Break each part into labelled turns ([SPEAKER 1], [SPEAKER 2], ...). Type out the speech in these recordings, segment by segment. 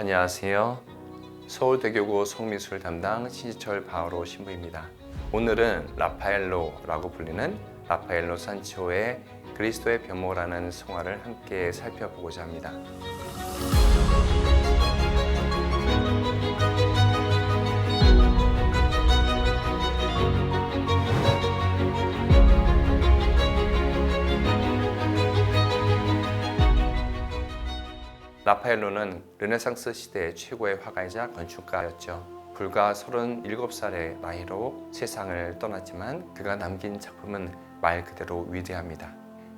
[SPEAKER 1] 안녕하세요. 서울대교구 성미술 담당 신지철 바오로 신부입니다. 오늘은 라파엘로라고 불리는 라파엘로 산치오의 그리스도의 변모라는 성화를 함께 살펴보고자 합니다. 라파엘로는 르네상스 시대의 최고의 화가이자 건축가였죠. 불과 37살의 나이로 세상을 떠났지만 그가 남긴 작품은 말 그대로 위대합니다.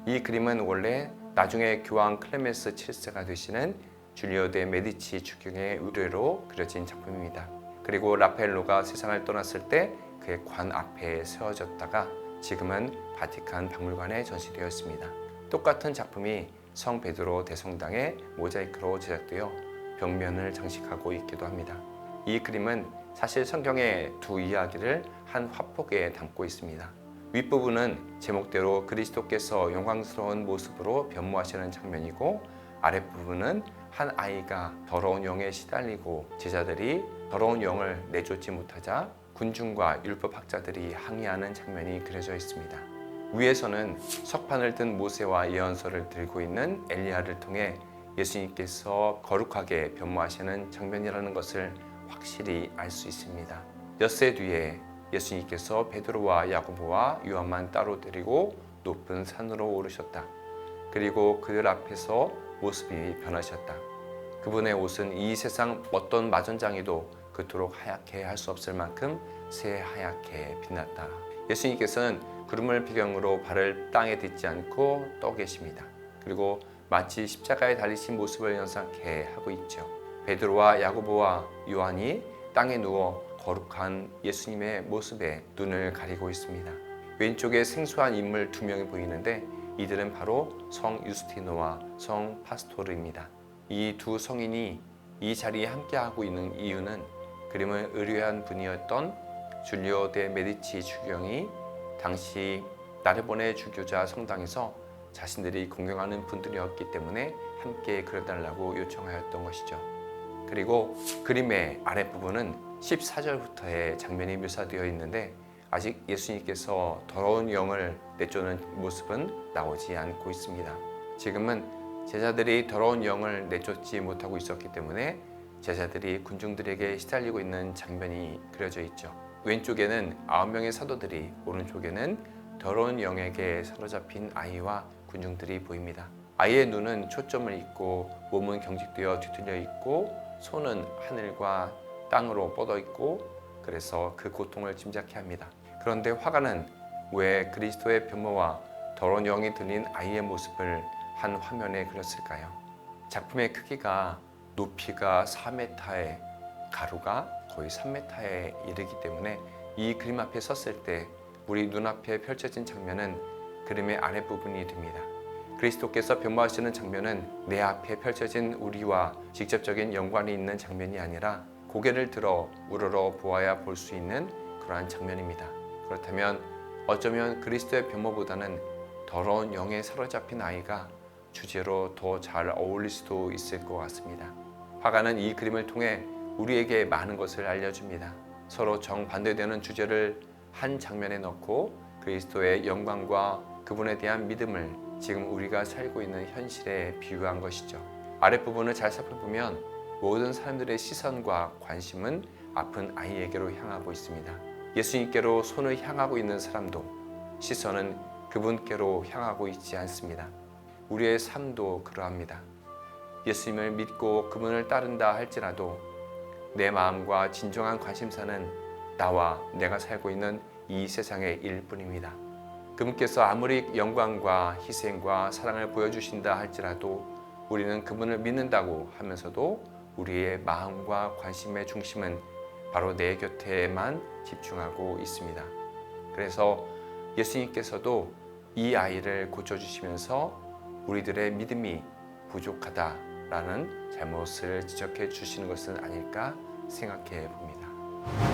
[SPEAKER 1] 이 그림은 원래 나중에 교황 클레멘스 7세가 되시는 줄리오 데 메디치 주경의 의뢰로 그려진 작품입니다. 그리고 라파엘로가 세상을 떠났을 때 그의 관 앞에 세워졌다가 지금은 바티칸 박물관에 전시되어 있습니다. 똑같은 작품이 성 베드로 대성당의 모자이크로 제작되어 벽면을 장식하고 있기도 합니다. 이 그림은 사실 성경의 두 이야기를 한 화폭에 담고 있습니다. 윗부분은 제목대로 그리스도께서 영광스러운 모습으로 변모하시는 장면이고 아랫부분은 한 아이가 더러운 영에 시달리고 제자들이 더러운 영을 내쫓지 못하자 군중과 율법학자들이 항의하는 장면이 그려져 있습니다. 위에서는 석판을 든 모세와 예언서를 들고 있는 엘리야를 통해 예수님께서 거룩하게 변모하시는 장면이라는 것을 확실히 알 수 있습니다. 엿새 뒤에 예수님께서 베드로와 야고보와 요한만 따로 데리고 높은 산으로 오르셨다. 그리고 그들 앞에서 모습이 변하셨다. 그분의 옷은 이 세상 어떤 마전장이도 그토록 하얗게 할 수 없을 만큼 새하얗게 빛났다. 예수님께서는 구름을 배경으로 발을 땅에 딛지 않고 떠 계십니다. 그리고 마치 십자가에 달리신 모습을 연상케 하고 있죠. 베드로와 야고보와 요한이 땅에 누워 거룩한 예수님의 모습에 눈을 가리고 있습니다. 왼쪽에 생소한 인물 두 명이 보이는데 이들은 바로 성 유스티노와 성 파스토르입니다. 이 두 성인이 이 자리에 함께하고 있는 이유는 그림을 의뢰한 분이었던 줄리오 데 메디치 주경이 당시 나르보네 주교자 성당에서 자신들이 공경하는 분들이었기 때문에 함께 그려달라고 요청하였던 것이죠. 그리고 그림의 아랫부분은 14절부터의 장면이 묘사되어 있는데 아직 예수님께서 더러운 영을 내쫓는 모습은 나오지 않고 있습니다. 지금은 제자들이 더러운 영을 내쫓지 못하고 있었기 때문에 제자들이 군중들에게 시달리고 있는 장면이 그려져 있죠. 왼쪽에는 아홉 명의 사도들이 오른쪽에는 더러운 영에게 사로잡힌 아이와 군중들이 보입니다. 아이의 눈은 초점을 잃고 몸은 경직되어 뒤틀려 있고 손은 하늘과 땅으로 뻗어 있고 그래서 그 고통을 짐작해 합니다. 그런데 화가는 왜 그리스도의 변모와 더러운 영이 들린 아이의 모습을 한 화면에 그렸을까요? 작품의 크기가 높이가 4m에 가루가 거의 3m에 이르기 때문에 이 그림 앞에 섰을 때 우리 눈앞에 펼쳐진 장면은 그림의 아랫부분이 됩니다. 그리스도께서 변모하시는 장면은 내 앞에 펼쳐진 우리와 직접적인 연관이 있는 장면이 아니라 고개를 들어 우러러 보아야 볼 수 있는 그러한 장면입니다. 그렇다면 어쩌면 그리스도의 변모보다는 더러운 영에 사로잡힌 아이가 주제로 더 잘 어울릴 수도 있을 것 같습니다. 화가는 이 그림을 통해 우리에게 많은 것을 알려줍니다. 서로 정반대되는 주제를 한 장면에 넣고 그리스도의 영광과 그분에 대한 믿음을 지금 우리가 살고 있는 현실에 비유한 것이죠. 아랫부분을 잘 살펴보면 모든 사람들의 시선과 관심은 아픈 아이에게로 향하고 있습니다. 예수님께로 손을 향하고 있는 사람도 시선은 그분께로 향하고 있지 않습니다. 우리의 삶도 그러합니다. 예수님을 믿고 그분을 따른다 할지라도 내 마음과 진정한 관심사는 나와 내가 살고 있는 이 세상의 일뿐입니다. 그분께서 아무리 영광과 희생과 사랑을 보여주신다 할지라도 우리는 그분을 믿는다고 하면서도 우리의 마음과 관심의 중심은 바로 내 곁에만 집중하고 있습니다. 그래서 예수님께서도 이 아이를 고쳐주시면서 우리들의 믿음이 부족하다 라는 잘못을 지적해 주시는 것은 아닐까 생각해 봅니다.